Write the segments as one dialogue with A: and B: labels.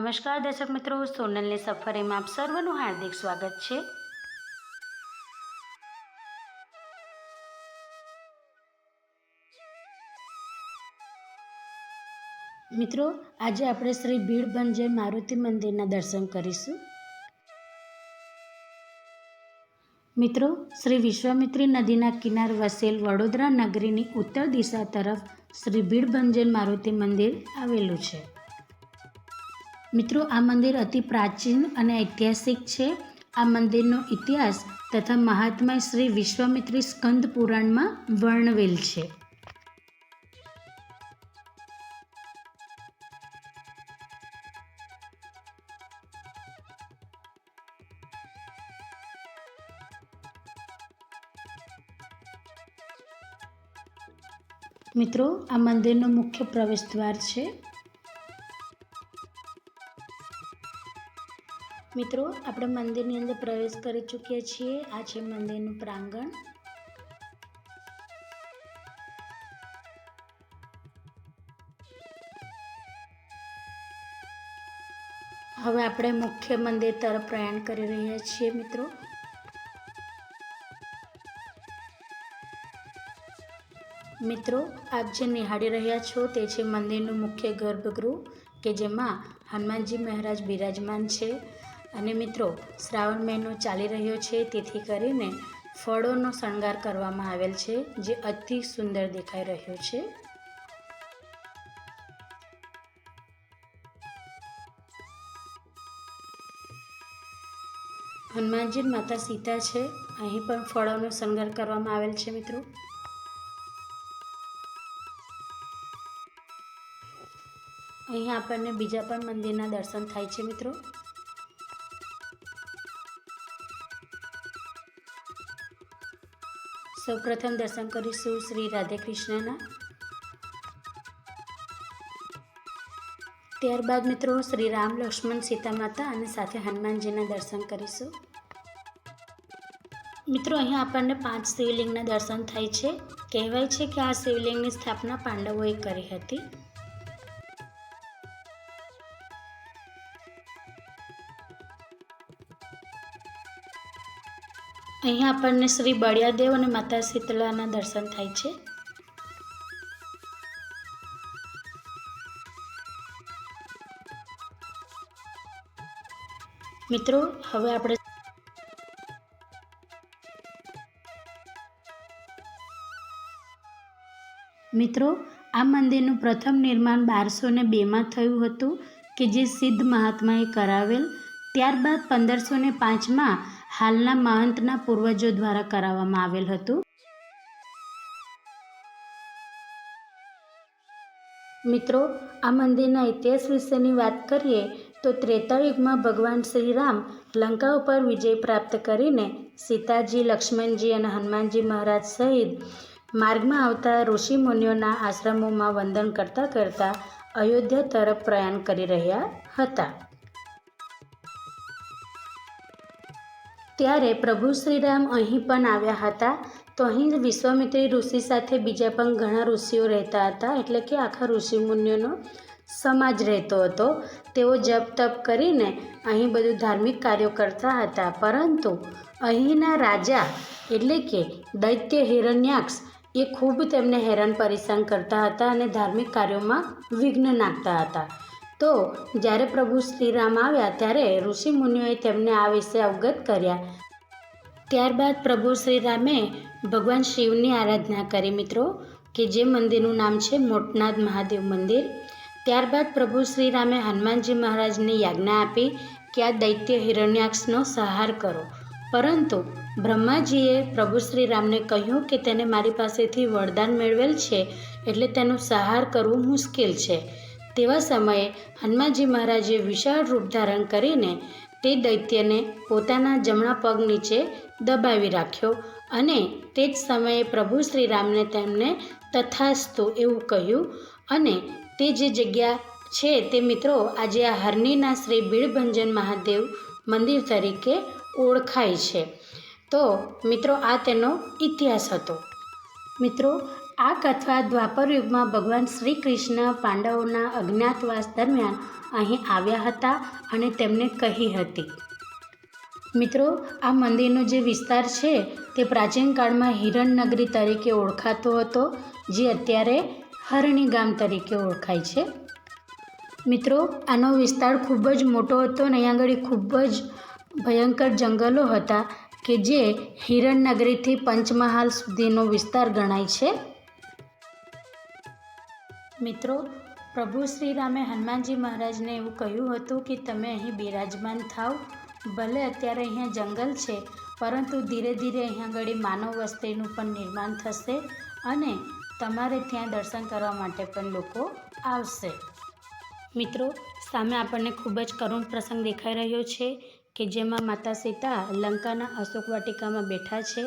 A: નમસ્કાર દર્શક મિત્રો, સોનલની સફરીમાં આપ સર્વનું હાર્દિક સ્વાગત છે. મિત્રો, આજે આપણે શ્રી ભીડભંજય મારુતિ મંદિરના દર્શન કરીશું. મિત્રો, શ્રી વિશ્વામિત્રી નદીના કિનારે વસેલ વડોદરા નગરીની ઉત્તર દિશા તરફ શ્રી ભીડભંજન મારુતિ મંદિર આવેલું છે. મિત્રો, આ મંદિર અતિ પ્રાચીન અને ઐતિહાસિક છે. આ મંદિરનો ઇતિહાસ તથા મહાત્મા શ્રી વિશ્વામિત્રી સ્કંદ પુરાણમાં વર્ણવેલ છે. મિત્રો, આ મંદિરનો મુખ્ય પ્રવેશ દ્વાર છે. મિત્રો, આપણે મંદિરની અંદર પ્રવેશ કરી ચૂક્યા છીએ. આ છે મંદિરનું પ્રાંગણ. હવે આપણે મુખ્ય મંદિર તરફ પ્રયાણ કરી રહ્યા છીએ, મિત્રો. મિત્રો, આપ જે નિહાળી રહ્યા છો તે છે મંદિરનું મુખ્ય ગર્ભગૃહ, કે જેમાં હનુમાનજી મહારાજ બિરાજમાન છે. અને મિત્રો, શ્રાવણ મહિનો ચાલી રહ્યો છે, તેથી કરીને ફળોનો શણગાર કરવામાં આવેલ છે, જે અતિ સુંદર દેખાઈ રહ્યો છે. હનુમાનજી માતા સીતા છે, અહીં પણ ફળોનો શણગાર કરવામાં આવેલ છે, મિત્રો. અહીં આપણને બીજા પણ મંદિરના દર્શન થાય છે, મિત્રો. સૌપ્રથમ દર્શન કરીશું શ્રી રાધે કૃષ્ણના ત્યારબાદ મિત્રો શ્રી રામ લક્ષ્મણ સીતા માતા અને સાથે હનુમાનજીના દર્શન કરીશું. મિત્રો અહીંયા આપણને પાંચ શિવલિંગના દર્શન થાય છે. કહેવાય છે કે આ શિવલિંગની સ્થાપના પાંડવોએ કરી હતી. અહીં આપણને શ્રી બળિયાદેવ અને માતા શીતલાના દર્શન થાય છે. મિત્રો, હવે આપણે મિત્રો, આ મંદિરનું પ્રથમ નિર્માણ બારસો ને બેમાં થયું હતું કે જે સિદ્ધ મહાત્માએ કરાવેલ. ત્યારબાદ પંદરસો ને પાંચમાં હાલના મહંતના પૂર્વજો દ્વારા કરાવવામાં આવેલ હતું. મિત્રો, આ મંદિરના ઇતિહાસ વિશેની વાત કરીએ તો ત્રેતાયુગમાં ભગવાન શ્રીરામ લંકા ઉપર વિજય પ્રાપ્ત કરીને સીતાજી, લક્ષ્મણજી અને હનુમાનજી મહારાજ સહિત માર્ગમાં આવતા ઋષિ મુનિઓના આશ્રમોમાં વંદન કરતાં કરતાં અયોધ્યા તરફ પ્રયાણ કરી રહ્યા હતા. ત્યારે પ્રભુ શ્રીરામ અહીં પણ આવ્યા હતા. તો અહીં વિશ્વામિત્રી ઋષિ સાથે બીજા પણ ઘણા ઋષિઓ રહેતા હતા, એટલે કે આખા ઋષિમુનિઓનો સમાજ રહેતો હતો. તેઓ જપ તપ કરીને અહીં બધું ધાર્મિક કાર્યો કરતા હતા. પરંતુ અહીંના રાજા, એટલે કે દૈત્ય હિરણ્યાક્ષ, એ ખૂબ તેમને હેરાન પરેશાન કરતા હતા અને ધાર્મિક કાર્યોમાં વિઘ્ન નાખતા હતા. તો જ્યારે પ્રભુ શ્રીરામ આવ્યા ત્યારે ઋષિ મુનિઓએ તેમને આ વિશે અવગત કર્યા. ત્યારબાદ પ્રભુ શ્રીરામે ભગવાન શિવની આરાધના કરી મિત્રો, કે જે મંદિરનું નામ છે મોટનાથ મહાદેવ મંદિર. ત્યારબાદ પ્રભુ શ્રીરામે હનુમાનજી મહારાજને યાજ્ઞા આપી કે આ દૈત્ય હિરણ્યાક્ષનો સહાર કરો. પરંતુ બ્રહ્માજીએ પ્રભુ શ્રીરામને કહ્યું કે તેને મારી પાસેથી વરદાન મેળવેલ છે, એટલે તેનો સહાર કરવું મુશ્કેલ છે. તેવા સમયે હનુમાનજી મહારાજે વિશાળ રૂપ ધારણ કરીને તે દૈત્યને પોતાના જમણા પગ નીચે દબાવી રાખ્યો અને તે જ સમયે પ્રભુ શ્રીરામને તેમને તથાસ્તુ એવું કહ્યું અને તે જે જગ્યા છે તે મિત્રો આજે આ હરણીના શ્રી બીડભંજન મહાદેવ મંદિર તરીકે ઓળખાય છે. તો મિત્રો આ તેનો ઇતિહાસ હતો. મિત્રો આ કથા દ્વાપર યુગમાં ભગવાન શ્રી કૃષ્ણ પાંડવોના અજ્ઞાતવાસ દરમિયાન અહીં આવ્યા હતા અને તેમને કહી હતી. મિત્રો, આ મંદિરનો જે વિસ્તાર છે, તે પ્રાચીન કાળમાં હિરણનગરી તરીકે ઓળખાતો હતો, જે અત્યારે હરણી ગામ તરીકે ઓળખાય છે. મિત્રો, આનો વિસ્તાર ખૂબ જ મોટો હતો અને અહીં આગળ ખૂબ જ ભયંકર જંગલો હતા, કે જે હિરણનગરીથી પંચમહાલ સુધીનો વિસ્તાર ગણાય છે. મિત્રો, પ્રભુ શ્રી રામે હનુમાનજી મહારાજને એવું કહ્યું હતું કે તમે અહીં બિરાજમાન થાવ. ભલે અત્યારે અહીંયા જંગલ છે, પરંતુ ધીરે ધીરે અહીંયા આગળ માનવ વસ્તીનું પણ નિર્માણ થશે અને તમારે ત્યાં દર્શન કરવા માટે પણ લોકો આવશે. મિત્રો, સામે આપણને ખૂબ જ કરુણ પ્રસંગ દેખાઈ રહ્યો છે કે જેમાં માતા સીતા લંકાના અશોક વાટિકામાં બેઠા છે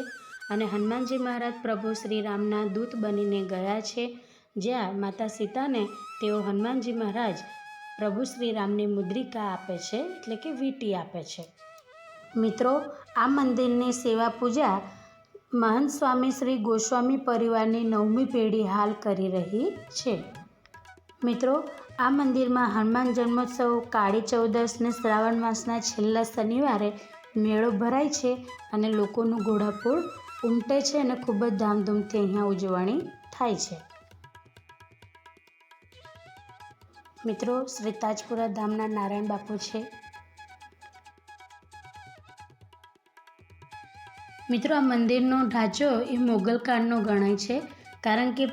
A: અને હનુમાનજી મહારાજ પ્રભુ શ્રી રામના દૂત બનીને ગયા છે. જ્યાં માતા સીતાને તેઓ હનુમાનજી મહારાજ પ્રભુ શ્રી રામની મુદ્રિકા આપે છે, એટલે કે વીંટી આપે છે. મિત્રો, આ મંદિરની સેવા પૂજા મહંત સ્વામી શ્રી ગોસ્વામી પરિવારની નવમી પેઢી હાલ કરી રહી છે. મિત્રો, આ મંદિરમાં હનુમાન જન્મોત્સવ કાળી ચૌદસ ને શ્રાવણ માસના છેલ્લા શનિવારે મેળો ભરાય છે અને લોકોનું ઘોડાપૂળ ઉમટે છે અને ખૂબ જ ધામધૂમથી અહીંયા ઉજવણી થાય છે. મિત્રો શ્રી તાજપુરા ધામના નારાયણ બાપુ છે. મિત્રો, આ મંદિરનો ઢાંચો એ મોગલ કાળનો ગણાય છે, કારણ કે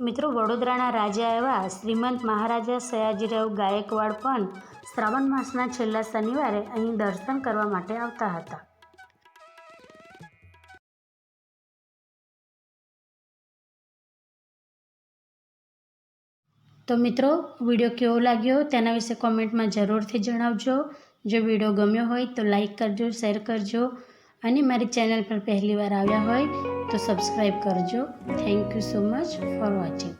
A: મિત્રો, વડોદરાના રાજા એવા શ્રીમંત મહારાજા સયાજીરાવ ગાયકવાડ પણ શ્રાવણ માસના છેલ્લા શનિવારે અહીં દર્શન કરવા માટે આવતા હતા. તો મિત્રો, વીડિયો કેવો લાગ્યો તેના વિશે કોમેન્ટમાં જરૂરથી જણાવજો. જો વીડિયો ગમ્યો હોય તો લાઈક કરજો, શેર કરજો અને મારી ચેનલ પર પહેલીવાર આવ્યા હોય તો સબસ્ક્રાઈબ કરજો. Thank you so much for watching.